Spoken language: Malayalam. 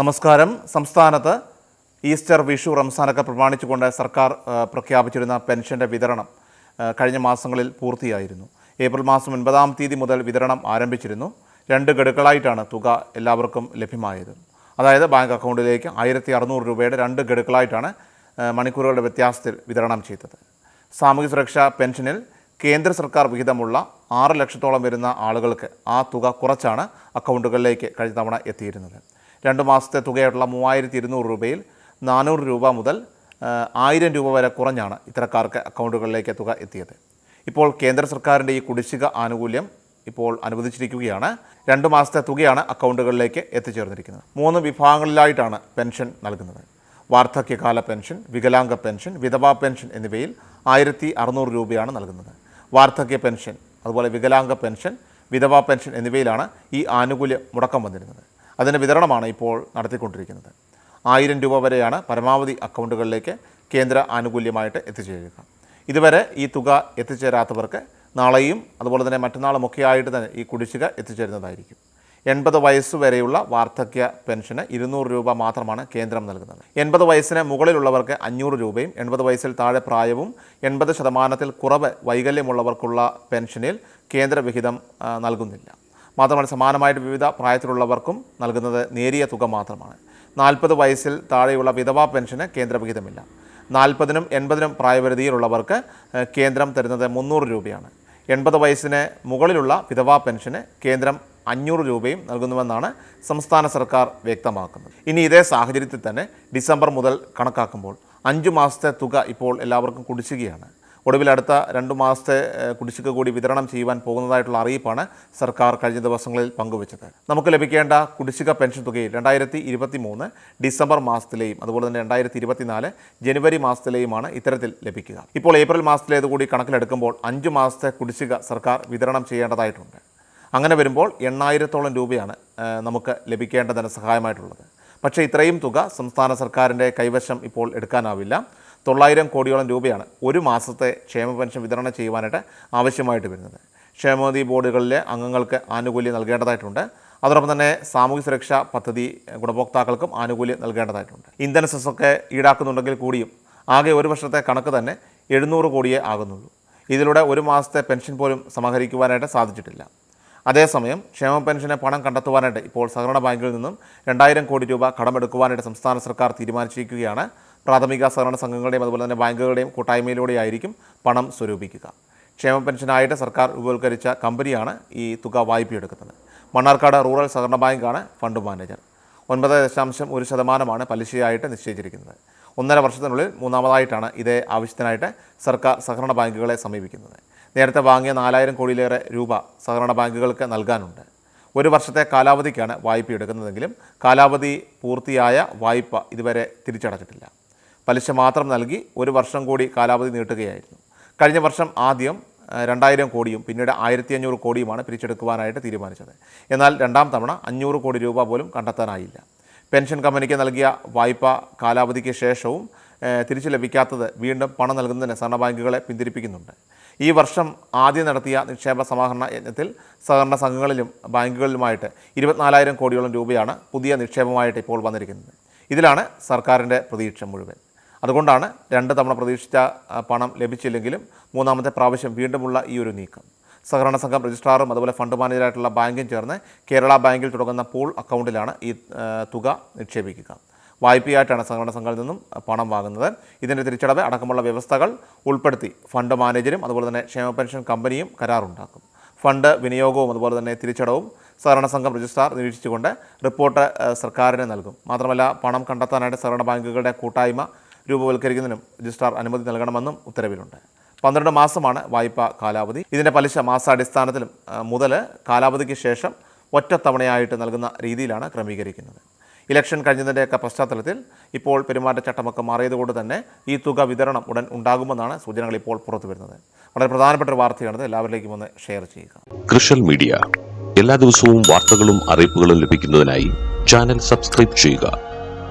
നമസ്കാരം. സംസ്ഥാനത്ത് ഈസ്റ്റർ വിഷു റംസാനൊക്കെ പ്രമാണിച്ചുകൊണ്ട് സർക്കാർ പ്രഖ്യാപിച്ചിരുന്ന പെൻഷന്റെ വിതരണം കഴിഞ്ഞ മാസങ്ങളിൽ പൂർത്തിയായിരുന്നു. ഏപ്രിൽ മാസം ഒൻപതാം തീയതി മുതൽ വിതരണം ആരംഭിച്ചിരുന്നു. രണ്ട് ഗഡുക്കളായിട്ടാണ് തുക എല്ലാവർക്കും ലഭ്യമായത്. അതായത് ബാങ്ക് അക്കൗണ്ടിലേക്ക് ആയിരത്തി അറുന്നൂറ് രൂപയുടെ രണ്ട് ഗഡുക്കളായിട്ടാണ് മണിക്കൂറുകളുടെ വ്യത്യാസത്തിൽ വിതരണം ചെയ്തത്. സാമൂഹ്യ സുരക്ഷാ പെൻഷനിൽ കേന്ദ്ര സർക്കാർ വിഹിതമുള്ള ആറ് ലക്ഷത്തോളം വരുന്ന ആളുകൾക്ക് ആ തുക കുറച്ചാണ് അക്കൗണ്ടുകളിലേക്ക് കഴിഞ്ഞ തവണ എത്തിയിരുന്നത്. രണ്ട് മാസത്തെ തുകയായിട്ടുള്ള മൂവായിരത്തി ഇരുന്നൂറ് രൂപയിൽ നാനൂറ് രൂപ മുതൽ ആയിരം രൂപ വരെ കുറഞ്ഞാണ് ഇത്തരക്കാർക്ക് അക്കൗണ്ടുകളിലേക്ക് തുക എത്തിയത്. ഇപ്പോൾ കേന്ദ്ര സർക്കാരിന്റെ ഈ കുടിശ്ശിക ആനുകൂല്യം ഇപ്പോൾ അനുവദിച്ചിരിക്കുകയാണ്. രണ്ട് മാസത്തെ തുകയാണ് അക്കൗണ്ടുകളിലേക്ക് എത്തിച്ചേർന്നിരിക്കുന്നത്. മൂന്ന് വിഭാഗങ്ങളിലായിട്ടാണ് പെൻഷൻ നൽകുന്നത്. വാർദ്ധക്യകാല പെൻഷൻ വികലാംഗ പെൻഷൻ വിധവാ പെൻഷൻ എന്നിവയിൽ ആയിരത്തി അറുന്നൂറ് രൂപയാണ് നൽകുന്നത്. വാർദ്ധക്യ പെൻഷൻ അതുപോലെ വികലാംഗ പെൻഷൻ വിധവാ പെൻഷൻ എന്നിവയിലാണ് ഈ ആനുകൂല്യം മുടക്കം വന്നിരുന്നത്. അതിന്റെ വിതരണമാണ് ഇപ്പോൾ നടത്തിക്കൊണ്ടിരിക്കുന്നത്. ആയിരം രൂപ വരെയാണ് പരമാവധി അക്കൗണ്ടുകളിലേക്ക് കേന്ദ്ര ആനുകൂല്യമായിട്ട് എത്തിച്ചേരുക. ഇതുവരെ ഈ തുക എത്തിച്ചേരാത്തവർക്ക് നാളെയും അതുപോലെ തന്നെ മറ്റന്നാളും ഒക്കെ ആയിട്ട് തന്നെ ഈ കുടിശ്ശിക എത്തിച്ചേരുന്നതായിരിക്കും. എൺപത് വയസ്സ് വരെയുള്ള വാർദ്ധക്യ പെൻഷന് ഇരുന്നൂറ് രൂപ മാത്രമാണ് കേന്ദ്രം നൽകുന്നത്. എൺപത് വയസ്സിന് മുകളിലുള്ളവർക്ക് അഞ്ഞൂറ് രൂപയും എൺപത് വയസ്സിൽ താഴെ പ്രായവും എൺപത് ശതമാനത്തിൽ കുറവ് വൈകല്യമുള്ളവർക്കുള്ള പെൻഷനിൽ കേന്ദ്രവിഹിതം നൽകുന്നില്ല. മാത്രമല്ല സമാനമായിട്ട് വിവിധ പ്രായത്തിലുള്ളവർക്കും നൽകുന്നത് നേരിയ തുക മാത്രമാണ്. നാൽപ്പത് വയസ്സിൽ താഴെയുള്ള വിധവാ പെൻഷന് കേന്ദ്ര വിഹിതമില്ല. നാൽപ്പതിനും എൺപതിനും പ്രായപരിധിയിലുള്ളവർക്ക് കേന്ദ്രം തരുന്നത് മുന്നൂറ് രൂപയാണ്. എൺപത് വയസ്സിന് മുകളിലുള്ള വിധവാ പെൻഷന് കേന്ദ്രം അഞ്ഞൂറ് രൂപയും നൽകുന്നുവെന്നാണ് സംസ്ഥാന സർക്കാർ വ്യക്തമാക്കുന്നത്. ഇനി ഇതേ സാഹചര്യത്തിൽ തന്നെ ഡിസംബർ മുതൽ കണക്കാക്കുമ്പോൾ അഞ്ച് മാസത്തെ തുക ഇപ്പോൾ എല്ലാവർക്കും കുടിശ്ശികയാണ്. ഒടുവിൽ അടുത്ത രണ്ട് മാസത്തെ കുടിശ്ശിക കൂടി വിതരണം ചെയ്യുവാൻ പോകുന്നതായിട്ടുള്ള അറിയിപ്പാണ് സർക്കാർ കഴിഞ്ഞ ദിവസങ്ങളിൽ പങ്കുവച്ചത്. നമുക്ക് ലഭിക്കേണ്ട കുടിശ്ശിക പെൻഷൻ തുകയിൽ രണ്ടായിരത്തി ഇരുപത്തി മൂന്ന് ഡിസംബർ മാസത്തിലെയും അതുപോലെ തന്നെ രണ്ടായിരത്തി ഇരുപത്തിനാല് ജനുവരി മാസത്തിലെയുമാണ് ഇത്തരത്തിൽ ലഭിക്കുക. ഇപ്പോൾ ഏപ്രിൽ മാസത്തിലേത് കൂടി കണക്കിലെടുക്കുമ്പോൾ അഞ്ച് മാസത്തെ കുടിശ്ശിക സർക്കാർ വിതരണം ചെയ്യേണ്ടതായിട്ടുണ്ട്. അങ്ങനെ വരുമ്പോൾ എണ്ണായിരത്തോളം രൂപയാണ് നമുക്ക് ലഭിക്കേണ്ട ധനസഹായമായിട്ടുള്ളത്. പക്ഷേ ഇത്രയും തുക സംസ്ഥാന സർക്കാരിന്റെ കൈവശം ഇപ്പോൾ എടുക്കാനാവില്ല. തൊള്ളായിരം കോടിയോളം രൂപയാണ് ഒരു മാസത്തെ ക്ഷേമ പെൻഷൻ വിതരണം ചെയ്യുവാനായിട്ട് ആവശ്യമായിട്ട് വരുന്നത്. ക്ഷേമനിധി ബോർഡുകളിലെ അംഗങ്ങൾക്ക് ആനുകൂല്യം നൽകേണ്ടതായിട്ടുണ്ട്. അതോടൊപ്പം തന്നെ സാമൂഹ്യ സുരക്ഷാ പദ്ധതി ഗുണഭോക്താക്കൾക്കും ആനുകൂല്യം നൽകേണ്ടതായിട്ടുണ്ട്. ഇന്ധന സെസ്സൊക്കെ ഈടാക്കുന്നുണ്ടെങ്കിൽ കൂടിയും ആകെ ഒരു വർഷത്തെ കണക്ക് തന്നെ എഴുന്നൂറ് കോടിയേ ആകുന്നുള്ളൂ. ഇതിലൂടെ ഒരു മാസത്തെ പെൻഷൻ പോലും സമാഹരിക്കുവാനായിട്ട് സാധിച്ചിട്ടില്ല. അതേസമയം ക്ഷേമ പെൻഷന് പണം കണ്ടെത്തുവാനായിട്ട് ഇപ്പോൾ സഹകരണ ബാങ്കിൽ നിന്നും രണ്ടായിരം കോടി രൂപ കടമെടുക്കുവാനായിട്ട് സംസ്ഥാന സർക്കാർ തീരുമാനിച്ചിരിക്കുകയാണ്. പ്രാഥമിക സഹകരണ സംഘങ്ങളുടെയും അതുപോലെ തന്നെ ബാങ്കുകളുടെയും കൂട്ടായ്മയിലൂടെയായിരിക്കും പണം സ്വരൂപിക്കുക. ക്ഷേമ പെൻഷനായിട്ട് സർക്കാർ രൂപവത്കരിച്ച കമ്പനിയാണ് ഈ തുക വായ്പയെടുക്കുന്നത്. മണ്ണാർക്കാട് റൂറൽ സഹകരണ ബാങ്കാണ് ഫണ്ട് മാനേജർ. ഒൻപത് ദശാംശം ഒരു ശതമാനമാണ് പലിശയായിട്ട് നിശ്ചയിച്ചിരിക്കുന്നത്. ഒന്നര വർഷത്തിനുള്ളിൽ മൂന്നാമതായിട്ടാണ് ഇതേ ആവശ്യത്തിനായിട്ട് സർക്കാർ സഹകരണ ബാങ്കുകളെ സമീപിക്കുന്നത്. നേരത്തെ വാങ്ങിയ നാലായിരം കോടിയിലേറെ രൂപ സഹകരണ ബാങ്കുകൾക്ക് നൽകാനുണ്ട്. ഒരു വർഷത്തെ കാലാവധിക്കാണ് വായ്പ എടുക്കുന്നതെങ്കിലും കാലാവധി പൂർത്തിയായ വായ്പ ഇതുവരെ തിരിച്ചടച്ചിട്ടില്ല. പലിശ മാത്രം നൽകി ഒരു വർഷം കൂടി കാലാവധി നീട്ടുകയായിരുന്നു. കഴിഞ്ഞ വർഷം ആദ്യം രണ്ടായിരം കോടിയും പിന്നീട് ആയിരത്തി അഞ്ഞൂറ് കോടിയുമാണ് പിരിച്ചെടുക്കുവാനായിട്ട് തീരുമാനിച്ചത്. എന്നാൽ രണ്ടാം തവണ അഞ്ഞൂറ് കോടി രൂപ പോലും കണ്ടെത്താനായില്ല. പെൻഷൻ കമ്പനിക്ക് നൽകിയ വായ്പ കാലാവധിക്ക് ശേഷവും തിരിച്ചു ലഭിക്കാത്തത് വീണ്ടും പണം നൽകുന്നതിന് സഹകരണ ബാങ്കുകളെ പിന്തിരിപ്പിക്കുന്നുണ്ട്. ഈ വർഷം ആദ്യം നടത്തിയ നിക്ഷേപ സമാഹരണ യജ്ഞത്തിൽ സഹകരണ സംഘങ്ങളിലും ബാങ്കുകളിലുമായിട്ട് ഇരുപത്തിനാലായിരം കോടിയോളം രൂപയാണ് പുതിയ നിക്ഷേപമായിട്ട് ഇപ്പോൾ വന്നിരിക്കുന്നത്. ഇതിലാണ് സർക്കാരിന്റെ പ്രതീക്ഷ മുഴുവൻ. അതുകൊണ്ടാണ് രണ്ട് തവണ പ്രതീക്ഷിച്ച പണം ലഭിച്ചില്ലെങ്കിലും മൂന്നാമത്തെ പ്രാവശ്യം വീണ്ടുമുള്ള ഈ ഒരു നീക്കം. സഹകരണ സംഘം രജിസ്ട്രാറും അതുപോലെ ഫണ്ട് മാനേജറായിട്ടുള്ള ബാങ്കും ചേർന്ന് കേരള ബാങ്കിൽ തുടങ്ങുന്ന പൂൾ അക്കൗണ്ടിലാണ് ഈ തുക നിക്ഷേപിക്കുക. വായ്പയായിട്ടാണ് സഹകരണ സംഘത്തിൽ നിന്നും പണം വാങ്ങുന്നത്. ഇതിന്റെ തിരിച്ചടവ് അടക്കമുള്ള വ്യവസ്ഥകൾ ഉൾപ്പെടുത്തി ഫണ്ട് മാനേജരും അതുപോലെ തന്നെ ക്ഷേമ പെൻഷൻ കമ്പനിയും കരാറുണ്ടാക്കും. ഫണ്ട് വിനിയോഗവും അതുപോലെ തന്നെ തിരിച്ചടവും സഹകരണ സംഘം രജിസ്ട്രാർ നിരീക്ഷിച്ചുകൊണ്ട് റിപ്പോർട്ട് സർക്കാരിന് നൽകും. മാത്രമല്ല പണം കണ്ടെത്താനായിട്ട് സഹകരണ ബാങ്കുകളുടെ കൂട്ടായ്മ രൂപവൽക്കരിക്കുന്നതിനും രജിസ്ട്രാർ അനുമതി നൽകണമെന്നും ഉത്തരവിലുണ്ട്. പന്ത്രണ്ട് മാസമാണ് വായ്പ കാലാവധി. ഇതിന്റെ പലിശ മാസാടിസ്ഥാനത്തിലും മുതൽ കാലാവധിക്ക് ശേഷം ഒറ്റത്തവണയായിട്ട് നൽകുന്ന രീതിയിലാണ് ക്രമീകരിക്കുന്നത്. ഇലക്ഷൻ കഴിഞ്ഞതിന്റെയൊക്കെ പശ്ചാത്തലത്തിൽ ഇപ്പോൾ പെരുമാറ്റച്ചട്ടമൊക്കെ മാറിയതുകൊണ്ട് തന്നെ ഈ തുക വിതരണം ഉടൻ ഉണ്ടാകുമെന്നാണ് സൂചനകൾ ഇപ്പോൾ പുറത്തു വരുന്നത്. വളരെ പ്രധാനപ്പെട്ട ഒരു വാർത്തയാണിത്. എല്ലാവരിലേക്കും ഒന്ന് ഷെയർ ചെയ്യുക. കൃഷൽ മീഡിയ. എല്ലാ ദിവസവും വാർത്തകളും അറിയിപ്പുകളും ലഭിക്കുന്നതിനായി ചാനൽ സബ്സ്ക്രൈബ് ചെയ്യുക.